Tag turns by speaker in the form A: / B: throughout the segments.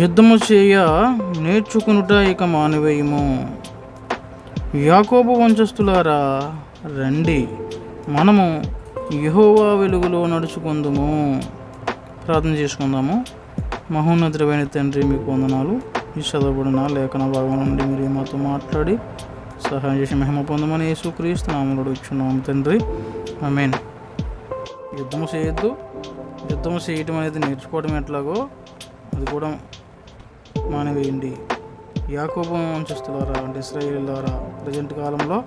A: యుద్ధము చేయ నేర్చుకునుట ఇక మానివేయము. యాకోబు వంశస్థులారా రండి. మనము యహోవా వెలుగులో నడుచుకుందాము. ప్రార్థన చేసుకుందాము. మహోన్నతమైన తండ్రి మీకు వందనాలు. ఈ చదవబడిన లేఖన భాగం నుండి మీరు మాతో మాట్లాడి సహాయం చేసి మహిమ పొందమని యేసుక్రీస్తు నామములో ఇచ్చున్నాము తండ్రి. ఆమేన్. యుద్ధము చేయొద్దు. యుద్ధము చేయటం అనేది నేర్చుకోవడం ఎట్లాగో అది కూడా మానవేయండి. యాకోబం వంశస్థులారా అంటే ఇస్రాయేలులారా ప్రజెంట్ కాలంలో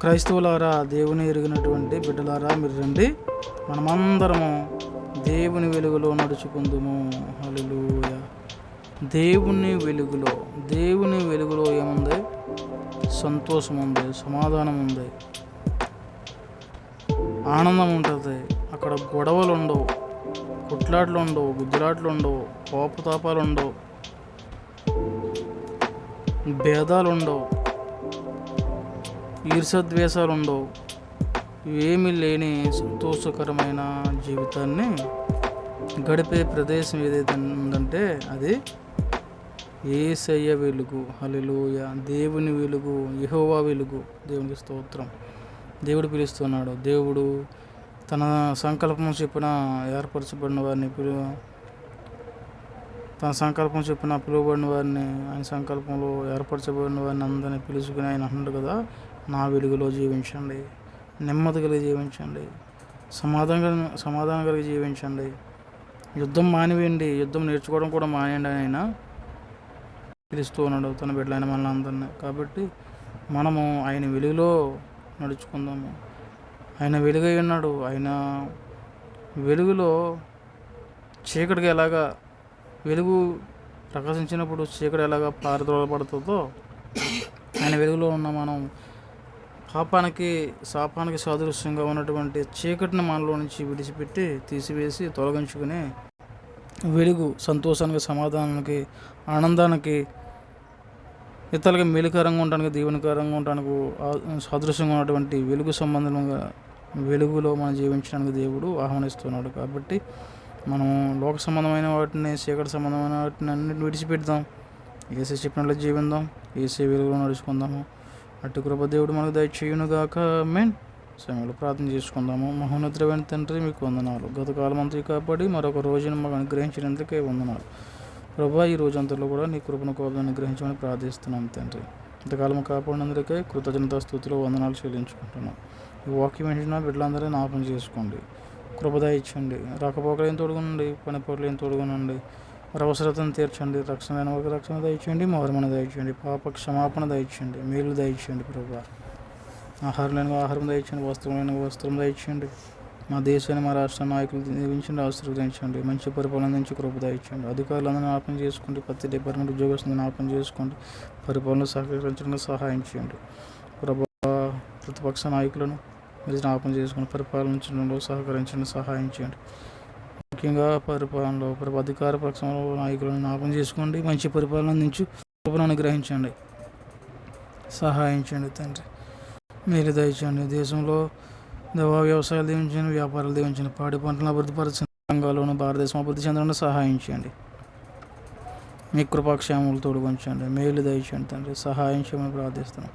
A: క్రైస్తవులారా దేవుని ఎరిగినటువంటి బిడ్డలారా మీరు రండి. మనమందరము దేవుని వెలుగులో నడుచుకుందుము. హల్లెలూయా. దేవుని వెలుగులో దేవుని వెలుగులో ఏముంది? సంతోషం ఉంది సమాధానం ఉంది ఆనందం ఉంటుంది అక్కడ గొడవలు ఉండవు కొట్లాట్లు ఉండవు గుజరాట్లు ఉండవు కోపతాపాలు ఉండవు భేదాలు ఉండవు ఈర్షద్వేషాలు ఉండవు ఇవేమీ లేని సంతోషకరమైన జీవితాన్ని గడిపే ప్రదేశం ఏదైతే ఉందంటే అది ఏసయ్య వెలుగు హలిలోయ దేవుని వెలుగు యహోవా వెలుగు. దేవునికి స్తోత్రం. దేవుడు పిలుస్తున్నాడు. దేవుడు తన సంకల్పం చెప్పిన ఏర్పరచబడిన వారిని పిలు తన సంకల్పం చెప్పిన పిలువబడిన వారిని ఆయన సంకల్పంలో ఏర్పరచబడిన వారిని అందరినీ పిలుచుకుని ఆయన అంటున్నాడు కదా నా వెలుగులో జీవించండి. నెమ్మది కలిగి జీవించండి. సమాధానం సమాధానం కలిగి జీవించండి. యుద్ధం మానివేయండి. యుద్ధం నేర్చుకోవడం కూడా మానేయండి ఆయన. పిలుస్తూ ఉన్నాడు తన బిడ్డలైన మన అందరినీ. కాబట్టి మనము ఆయన వెలుగులో నడుచుకుందాము. ఆయన వెలుగై ఉన్నాడు. ఆయన వెలుగులో చీకటికి ఎలాగా వెలుగు ప్రకాశించినప్పుడు చీకటి ఎలాగా పారద్రోలపడుతుందో ఆయన వెలుగులో ఉన్న మనం పాపానికి శాపానికి సాదృశ్యంగా ఉన్నటువంటి చీకటిని మనలో నుంచి విడిచిపెట్టి తీసివేసి తొలగించుకుని వెలుగు సంతోషానికి సమాధానానికి ఆనందానికి ఇతరులకి మేలుకరంగా ఉండడానికి దీవెనకరంగా ఉండడానికి ఆ- ఉన్నటువంటి వెలుగు సంబంధంగా వెలుగులో మనం జీవించడానికి దేవుడు ఆహ్వానిస్తున్నాడు. కాబట్టి మనం లోక సంబంధమైన వాటిని చీకటి సంబంధమైన వాటిని అన్నిటిని విడిచిపెడదాం. ఏసీ చెప్పినట్లు జీవిద్దాం ఏసీ వెలుగులో నడుచుకుందాము. అటు కృప దేవుడు మనకు దయచేయునుగాక. మెయిన్ సమయంలో ప్రార్థన చేసుకుందాము. మహోన్నతమైన తండ్రి మీకు వందనాలు. గత కాలం అంతా కాబట్టి మరొక రోజును మాకు అనుగ్రహించినందుకే వందనాలు. ప్రభా ఈ రోజంతలో కూడా నీ కృపను కోపం అనుగ్రహించమని ప్రార్థిస్తున్నాం తండ్రి. ఇంతకాలం కాపాడినందుకే కృతజ్ఞత స్థుతిలో వందనాలు చెల్లించుకుంటున్నాం. ఈ వాక్యం ఏంటన్నా బిడ్డలందరూ జ్ఞాపం చేసుకోండి. కృపద ఇచ్చండి. రాకపోకలేం తోడుగునండి పని పొరలేం తోడుగునండి వారి అవసరతను తీర్చండి. రక్షణ లేని వారికి రక్షణ దయచేయండి. మౌరమణ దయచేయండి. పాప క్షమాపణ దయచేయండి. మేలు దయచేయండి ప్రభా. ఆహారం లేని ఆహారం దయచేయండి. వస్త్రం లేని వస్త్రం దయచేయండి. మా దేశాన్ని మా రాష్ట్ర నాయకులు దీవించండి ఆశీర్వదించండి మంచి పరిపాలన నుంచి కృపదాయించండి అధికారులందరూ జ్ఞాపం చేసుకోండి ప్రతి డిపార్ట్మెంట్ ఉద్యోగస్తులను జ్ఞాపం చేసుకోండి పరిపాలన సహకరించడానికి సహాయం చేయండి. ప్రభా ప్రతిపక్ష నాయకులను మీరు జ్ఞాపం చేసుకుని పరిపాలించడంలో సహకరించండి సహాయం చేయండి. ముఖ్యంగా పరిపాలనలో ప్రభు అధికార పక్షంలో నాయకులను జ్ఞాపం చేసుకోండి మంచి పరిపాలన నుంచి కృపను అనుగ్రహించండి. సహాయం చేయండి తండ్రి. మీరు దయచేయండి. దేశంలో దవా వ్యవసాయాలు దీవించండి వ్యాపారాలు దీవించండి పాడి పంటలను అభివృద్ధి రంగాల్లోనూ భారతదేశం అభివృద్ధి చెందడానికి సహాయం చేయండి మీ కృపాక్షేమములు తోడుకొంచండి మేలు దయచేయండి తండ్రి. సహాయం చేయమని ప్రార్థిస్తున్నాం.